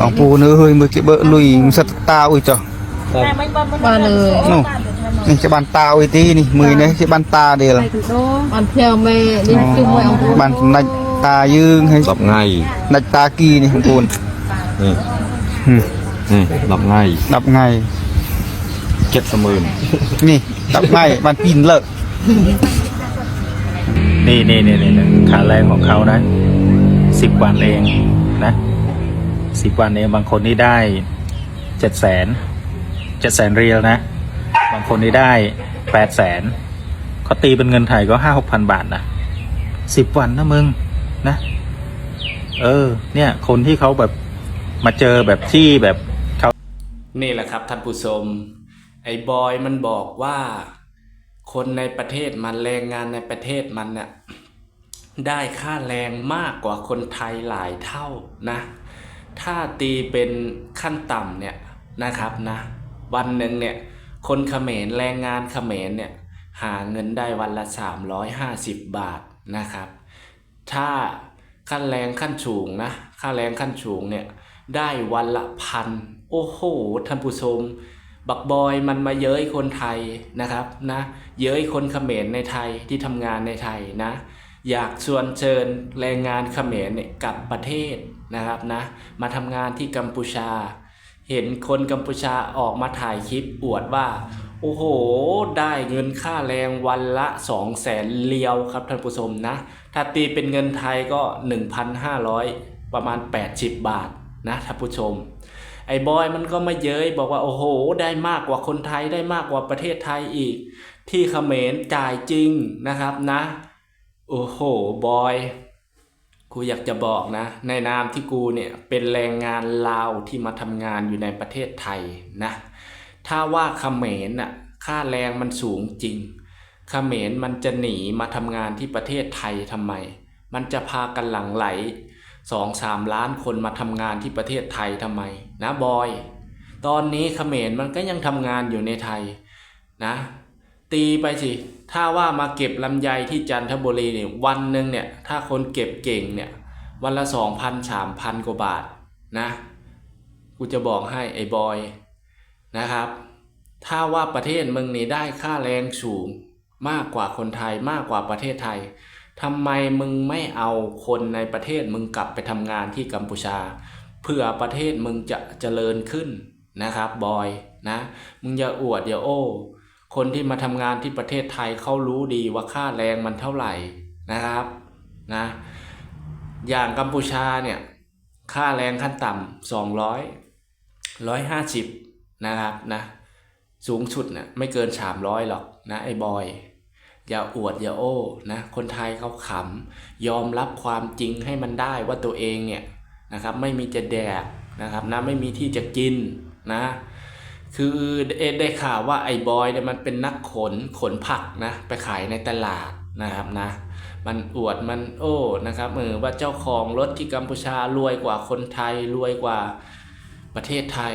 บางปูเนื้อเฮ้ยมือเก็บเบอร์ลุยสัตตาอุ้ยจ้ะ ba lời โอ้นี่จะบานตาอุ้ยตีนี่มือเนี่ยจะบานตาเดียว bạn theo mẹ đi chung với ông บานนัดตายืงให้หลับง่ายนัดตากีนี่ของปูนนี่อืมนี่หลับง่ายดับไงเจ็ดสมื่นนี่ดับไงมันปีนเลิกนี่นี่นี่นี่นี่ขาแรงของเขานะสิบวันเองนะ สิบวันเองบางคนนี่ได้เจ็ดแสนเจ็ดแสนเรียลนะ บางคนนี่ได้แปดแสนเขาตีเป็นเงินไทยก็ห้าหกพันบาทนะสิบวันนะมึงนะ เออ เนี่ย คนที่เขาแบบมาเจอแบบที่แบบเขานี่แหละครับท่านผู้ชมไอ้บอยมันบอกว่า คนในประเทศมันแรงงานในประเทศมันเนี่ยได้ค่าแรงมากกว่าคนไทยหลายเท่านะ ถ้าตีเป็นขั้นต่ำเนี่ยนะครับนะ วันหนึ่งเนี่ยคนเขมรแรงงานเขมรเนี่ยหาเงินได้วันละ 350 บาทนะครับ ถ้าขั้นแรงขั้นสูงนะค่าแรงขั้นสูงเนี่ยได้วันละพันโอ้โหท่านผู้ชมบักบอยมันมาเย้ยคนไทยนะครับนะเย้ยคนเขมรในไทยที่ทำงานในไทยนะ อยากชวนเชิญแรงงานเขมรเนี่ยกลับประเทศนะครับนะมาทำงานที่กัมพูชา เห็นคนกัมพูชาออกมาถ่ายคลิปอวดว่า โอ้โห ได้เงินค่าแรงวันละ2 0 0แสนเลียวครับท่านผู้ชมนะ ถ้าตีเป็นเงินไทยก็ 1,500 ประมาณ 80 บาทนะท่านผู้ชม ไอ้บอยมันก็มาเย้ยบอกว่าโอ้โห ได้มากกว่าคนไทยได้มากกว่าประเทศไทยอีก ที่เขมรจ่ายจริงนะครับนะ โอ้โห บอย กูอยากจะบอกนะ ในนามที่กูเนี่ย เป็นแรงงานลาวที่มาทำงานอยู่ในประเทศไทยนะ ถ้าว่าเขมรน่ะ ค่าแรงมันสูงจริง เขมรมันจะหนีมาทำงานที่ประเทศไทยทำไม มันจะพากันหลังไหลสองสามล้านคนมาทำงานที่ประเทศไทยทำไม นะบอย ตอนนี้เขมรมันก็ยังทำงานอยู่ในไทยนะ ตีไปสิ ถ้าว่ามาเก็บลำไยที่จันทบุรีเนี่ยวันหนึ่งเนี่ยถ้าคนเก็บเก่งเนี่ยวันละสองพันสามพันกว่าบาทนะกูจะบอกให้ไอ้บอยนะครับ ถ้าว่าประเทศมึงนี่ได้ค่าแรงสูงมากกว่าคนไทยมากกว่าประเทศไทยทำไมมึงไม่เอาคนในประเทศมึงกลับไปทำงานที่กัมพูชา เพื่อประเทศมึงจะเจริญขึ้นนะครับบอยนะมึงอย่าอวดอย่าโอ้ คนที่มาทำงานที่ประเทศไทยเขารู้ดีว่าค่าแรงมันเท่าไหร่นะครับนะอย่างกัมพูชาเนี่ยค่าแรงขั้นต่ำสองร้อยร้อยห้าสิบนะครับนะสูงสุดนะไม่เกินสามร้อยหรอกนะไอ้บอย อย่าอวดอย่าโอ้นะคนไทยเขาขำยอมรับความจริงให้มันได้ว่าตัวเองเนี่ยนะครับไม่มีจะแดกนะครับนะไม่มีที่จะกินนะ คือเอ็ดได้ข่าวว่าไอ้บอยเนี่ยมันเป็นนักขนขนผักนะไปขายในตลาดนะครับนะ มันอวดมันโอ้นะครับเออว่าเจ้าของรถที่กัมพูชารวยกว่าคนไทยรวยกว่าประเทศไทย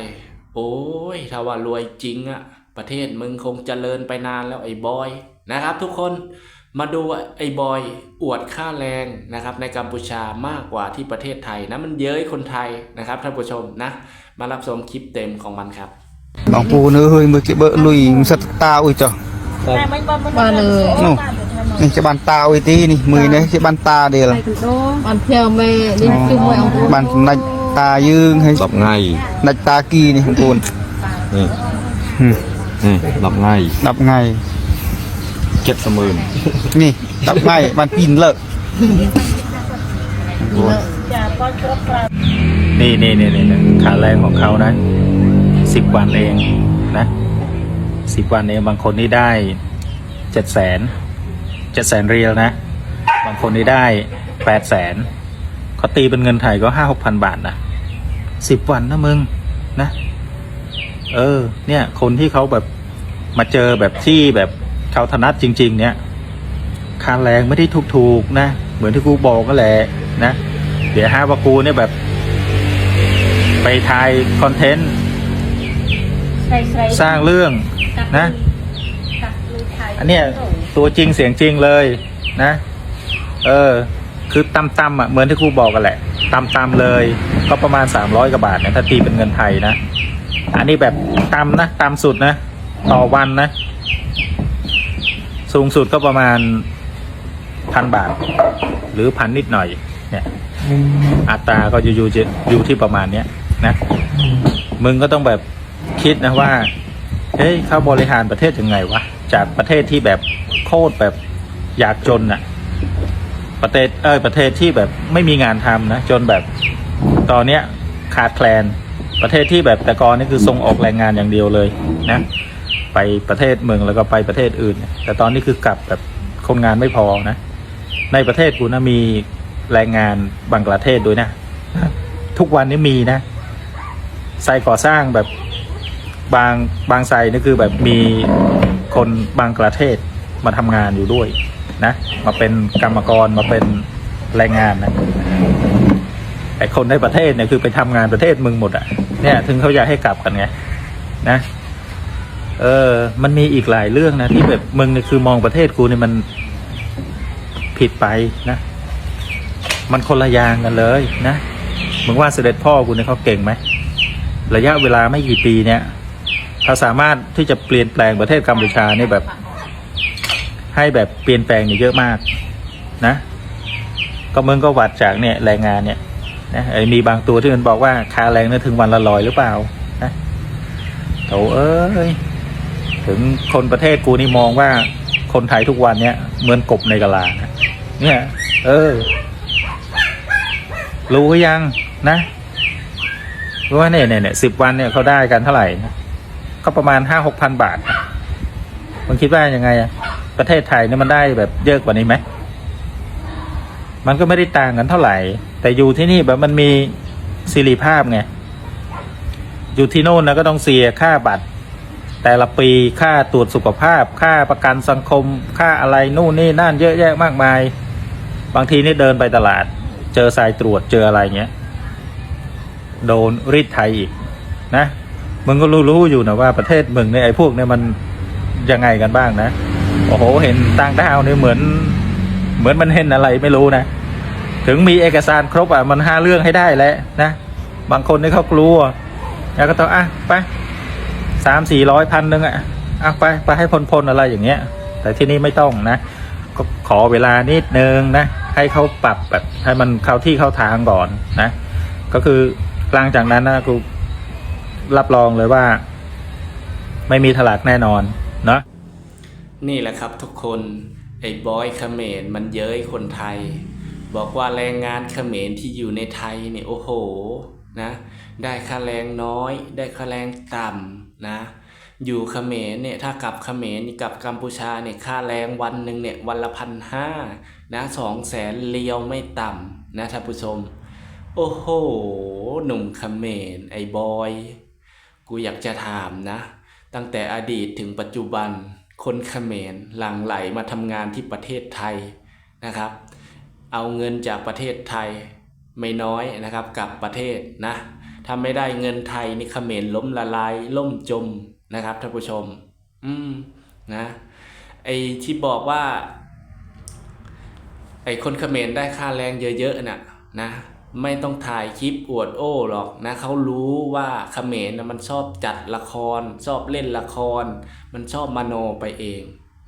โอ้ยถ้าว่ารวยจริงอะประเทศมึงคงเจริญไปนานแล้วไอ้บอยนะครับ ทุกคนมาดูไอ้บอยอวดค่าแรงนะครับ ในกัมพูชามากกว่าที่ประเทศไทยนะมันเย้ยคนไทยนะครับท่านผู้ชมนะ มารับชมคลิปเต็มของมันครับ บางปูเนื้อเฮ้ยมือเก็บเบอร์ลุยสัตตาอุ้ยจ้ะ ba lời นี่จะบานตาอุ้ยตีนี่มือเนี่ยจะบานตาเดียว bạn theo mẹ đi chung với ông บานนัดตายืงให้หลับง่ายนัดตากีนี่ของปูนนี่อืมนี่หลับง่ายดับไงเจ็ดสมื่นนี่ดับไงมันปีนเลิกนี่นี่นี่นี่นี่ขาแรงของเขานะ สิบวันเองนะสิบวันเองบางคนนี่ได้เจ็ดแสนเจ็ดแสนเรียลนะ บางคนนี่ได้แปดแสนเขาตีเป็นเงินไทยก็ห้าหกพันบาทนะสิบวันนะมึงนะ เออ เนี่ย คนที่เขาแบบมาเจอแบบที่แบบเขาถนัดจริง ๆ เนี่ยค่าแรงไม่ได้ถูกๆนะ เหมือนที่กูบอกก็แหละนะ เดี๋ยวฮาว่ากูเนี่ยแบบ ไปถ่ายคอนเทนต์ สร้างเรื่องนะ อันเนี้ยตัวจริงเสียงจริงเลยนะ เออ คือตำตำๆอะเหมือนที่ครูบอกกันแหละตำตำๆเลย ก็ประมาณ 300กว่าบาทเนี่ยถ้าตีเป็นเงินไทยนะ อันนี้แบบต่ำนะต่ำสุดนะ ต่อวันนะ สูงสุดก็ประมาณพันบาท หรือพันนิดหน่อย เนี่ย อัตราก็อยู่อยู่จะอยู่ที่ประมาณเนี้ยนะ มึงก็ต้องแบบ คิดนะว่าเฮ้ยเขาบริหารประเทศยังไงวะจากประเทศที่แบบโคตรแบบอยากจนอะประเทศเออประเทศที่แบบไม่มีงานทำนะจนแบบตอนเนี้ยขาดแคลนประเทศที่แบบแต่ก่อนนี่คือส่งออกแรงงานอย่างเดียวเลยนะไปประเทศเมืองแล้วก็ไปประเทศอื่น แต่ตอนนี้คือกลับแบบคนงานไม่พอนะ ในประเทศกูนะมีแรงงานบังกลาเทศด้วยนะ ทุกวันนี้มีนะไซต์ก่อสร้างแบบ บางบางไซนี่คือแบบมีคนบังกลาเทศมาทำงานอยู่ด้วยนะมาเป็นกรรมกรมาเป็นแรงงานนะไอคนในประเทศเนี่ยคือไปทำงานประเทศมึงหมดอะ่ะเนี่ย ถึงเขาอยากให้กลับกันไงนะเออ มันมีอีกหลายเรื่องนะที่แบบมึงเนี่ยคือมองประเทศกูเนี่ยมันผิดไปนะ มันคนละอย่างกันเลยนะมึงว่าเสด็จพ่อกูเนี่ยเขาเก่งไหมระยะเวลาไม่กี่ปีเนี่ย เขาสามารถที่จะเปลี่ยนแปลงประเทศกัมพูชาเนี่ยแบบ ให้แบบเปลี่ยนแปลงเนี่ยเยอะมาก นะ ก็มึงก็วัดจากเนี่ยแรงงานเนี่ยนะไอ้มีบางตัวที่มันบอกว่าค่าแรงเนี่ยถึงวันละร้อยหรือเปล่านะโถเอ้ยถึงคนประเทศกูนี่มองว่าคนไทยทุกวันเนี่ยเหมือนกบในกะลานะเนี่ย เออ รู้หรือยังนะว่าเนี่ยเนี่ยเนี่ยสิบวันเนี่ยเขาได้กันเท่าไหร่ ก็ประมาณห้าหกพันบาทมึงคิดว่ายังไงอะประเทศไทยเนี่ยมันได้แบบเยอะกว่านี้ไหมมันก็ไม่ได้ต่างกันเท่าไหร่ แต่อยู่ที่นี่แบบมันมีสิริภาพไงอยู่ที่โน่นนะก็ต้องเสียค่าบัตร แต่ละปีค่าตรวจสุขภาพ ค่าประกันสังคม ค่าอะไรนู่นนี่นั่นเยอะแยะมากมาย บางทีนี่เดินไปตลาด เจอสายตรวจเจออะไรเงี้ย โดนรีดไทยอีกนะ มึงก็รู้ๆอยู่นะว่าประเทศมึงเนี่ยไอ้พวกเนี่ยมันยังไงกันบ้างนะโอ้โห เห็นต่างดาวเนี่ยเหมือน เหมือนมันเห็นอะไรไม่รู้นะถึงมีเอกสารครบอะมันห้าเรื่องให้ได้แล้วนะบางคนนี่เขากลัวแล้วก็ต้องอะไปสามสี่ร้อยพันหนึ่งอะอะไปไปให้พลๆอะไรอย่างเงี้ย แต่ที่นี่ไม่ต้องนะ ก็ขอเวลานิดนึงนะ ให้เขาปรับแบบให้มันเข้าที่เข้าทางก่อนนะ ก็คือหลังจากนั้นนะกู รับรองเลยว่า ไม่มีถลากแน่นอนเนาะนี่แหละครับทุกคนไอ้บอยเขมรมันเย้ยคนไทย บอกว่าแรงงานเขมรที่อยู่ในไทยเนี่ยโอ้โหนะได้ค่าแรงน้อย ได้ค่าแรงต่ำนะอยู่เขมรเนี่ยถ้ากลับเขมรกับกัมพูชาเนี่ยค่าแรงวันหนึ่งเนี่ยวันละพันห้านะสองแสนเลียวไม่ต่ำนะท่านผู้ชม โอ้โห หนุ่มเขมรไอ้บอย กูอยากจะถามนะ ตั้งแต่อดีตถึงปัจจุบัน คนเขมรหลั่งไหลมาทำงานที่ประเทศไทยนะครับ เอาเงินจากประเทศไทยไม่น้อยนะครับกลับประเทศนะถ้าไม่ได้เงินไทยนี่เขมรล้มละลายล่มจมนะครับท่านผู้ชม อืมนะไอที่บอกว่า ไอคนเขมรได้ค่าแรงเยอะๆน่ะนะ ไม่ต้องถ่ายคลิปอวดโอ้หรอกนะเขารู้ว่าเขมรนะมันชอบจัดละคร ชอบเล่นละคร มันชอบมโนไปเอง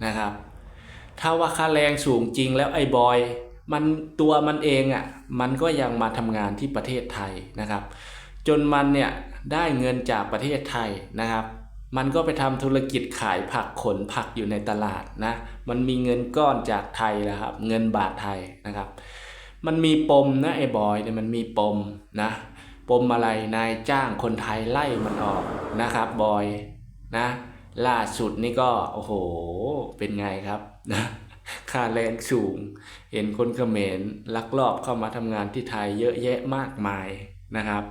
นะครับ ถ้าว่าค่าแรงสูงจริงแล้วไอ้บอย มันตัวมันเองอะ่ะมันก็ยังมาทำงานที่ประเทศไทยนะครับ จนมันเนี่ยได้เงินจากประเทศไทยนะครับ มันก็ไปทำธุรกิจขายผักขนผักอยู่ในตลาดนะมันมีเงินก้อนจากไทยแล้วครับ เงินบาทไทยนะครับ มันมีปมนะไอ้บอยเนี่ยมันมีปมนะ ปมอะไรนายจ้างคนไทยไล่มันออกนะครับบอยนะ ล่าสุดนี่ก็โอ้โหเป็นไงครับนะค่าแรงสูง เห็นคนเขมรลักลอบเข้ามาทำงานที่ไทยเยอะแยะมากมายนะครับ